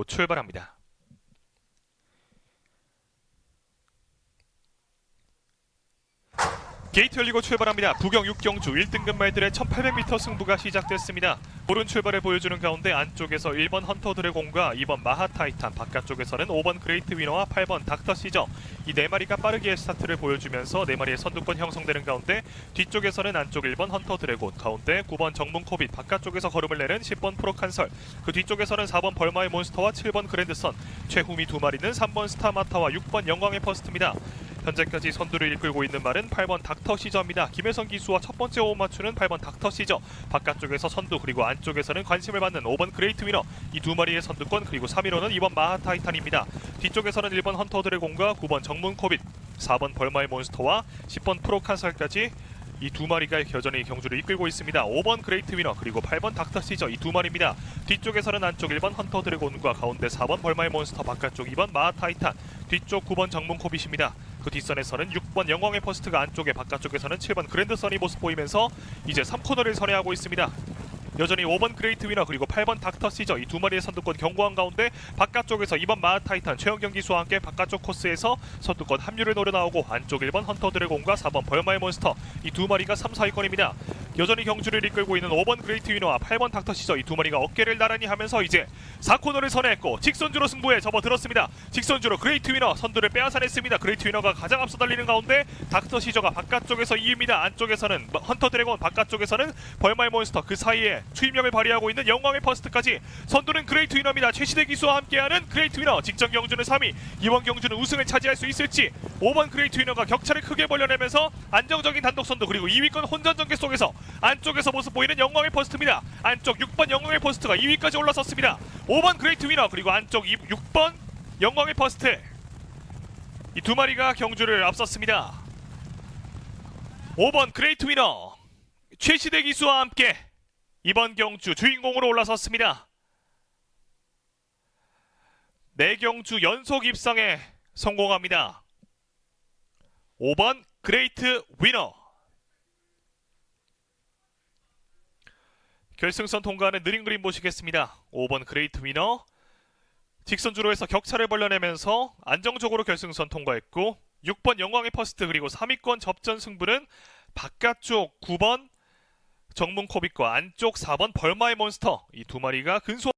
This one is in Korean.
곧 출발합니다. 게이트 열리고 출발합니다. 부경 6경주 1등급 말들의 1800m 승부가 시작됐습니다. 오른 출발을 보여주는 가운데 안쪽에서 1번 헌터 드래곤과 2번 마하 타이탄, 바깥쪽에서는 5번 그레이트 위너와 8번 닥터 시저 이 네 마리가 빠르게 스타트를 보여주면서 네 마리의 선두권 형성되는 가운데 뒤쪽에서는 안쪽 1번 헌터 드래곤, 가운데 9번 정문 코빗, 바깥쪽에서 걸음을 내는 10번 프로칸설, 그 뒤쪽에서는 4번 벌마의 몬스터와 7번 그랜드선, 최후미 두 마리는 3번 스타마타와 6번 영광의 퍼스트입니다. 현재까지 선두를 이끌고 있는 말은 8번 닥터 시저입니다. 김혜성 기수와 첫 번째 호흡 맞추는 8번 닥터 시저. 바깥쪽에서 선두 그리고 안쪽에서는 관심을 받는 5번 그레이트 위너. 이 두 마리의 선두권 그리고 3위로는 2번 마하 타이탄입니다. 뒤쪽에서는 1번 헌터 드래곤과 9번 정문 코빗, 4번 벌마의 몬스터와 10번 프로칸설까지 이두 마리가 여전히 경주를 이끌고 있습니다. 5번 그레이트 위너 그리고 8번 닥터 시저 이 두 마리입니다. 뒤쪽에서는 안쪽 1번 헌터 드래곤과 가운데 4번 벌마의 몬스터 바깥쪽 2번 마하 타이탄 뒤쪽 9번 정문 코빗입니다. 그 뒷선에서는 6번 영광의 퍼스트가 안쪽에 바깥쪽에서는 7번 그랜드 선이 모습 보이면서 이제 3코너를 선회하고 있습니다. 여전히 5번 그레이트 위너 그리고 8번 닥터 시저 이 두 마리의 선두권 경고한 가운데 바깥쪽에서 2번 마하 타이탄 최영경 기수와 함께 바깥쪽 코스에서 선두권 합류를 노려 나오고 안쪽 1번 헌터 드래곤과 4번 벌마의 몬스터 이 두 마리가 3, 4위권입니다. 여전히 경주를 이끌고 있는 5번 그레이트 위너와 8번 닥터 시저 이 두 마리가 어깨를 나란히 하면서 이제 4코너를 선회했고 직선주로 승부에 접어들었습니다. 직선주로 그레이트 위너 선두를 빼앗아냈습니다. 그레이트 위너가 가장 앞서 달리는 가운데 닥터 시저가 바깥쪽에서 2위입니다. 안쪽에서는 헌터 드래곤 바깥쪽에서는 벌마의 몬스터 그 사이에 추임력을 발휘하고 있는 영광의 퍼스트까지 선두는 그레이트 위너입니다. 최시대 기수와 함께하는 그레이트 위너 직전 경주는 3위 이번 경주는 우승을 차지할 수 있을지 5번 그레이트 위너가 격차를 크게 벌려내면서 안정적인 단독 선두 그리고 2위권 혼전 전개 속에서 안쪽에서 모습 보이는 영광의 퍼스트입니다. 안쪽 6번 영광의 퍼스트가 2위까지 올라섰습니다. 5번 그레이트 위너 그리고 안쪽 6번 영광의 퍼스트 이 두 마리가 경주를 앞섰습니다. 5번 그레이트 위너 최시대 기수와 함께 이번 경주 주인공으로 올라섰습니다. 네 경주 연속 입상에 성공합니다. 5번 그레이트 위너 결승선 통과하는 느린 그림 보시겠습니다. 5번 그레이트 위너 직선주로 해서 격차를 벌려내면서 안정적으로 결승선 통과했고 6번 영광의 퍼스트 그리고 3위권 접전 승부는 바깥쪽 9번 정문 코빗과 안쪽 4번 벌마의 몬스터 이 두 마리가 근소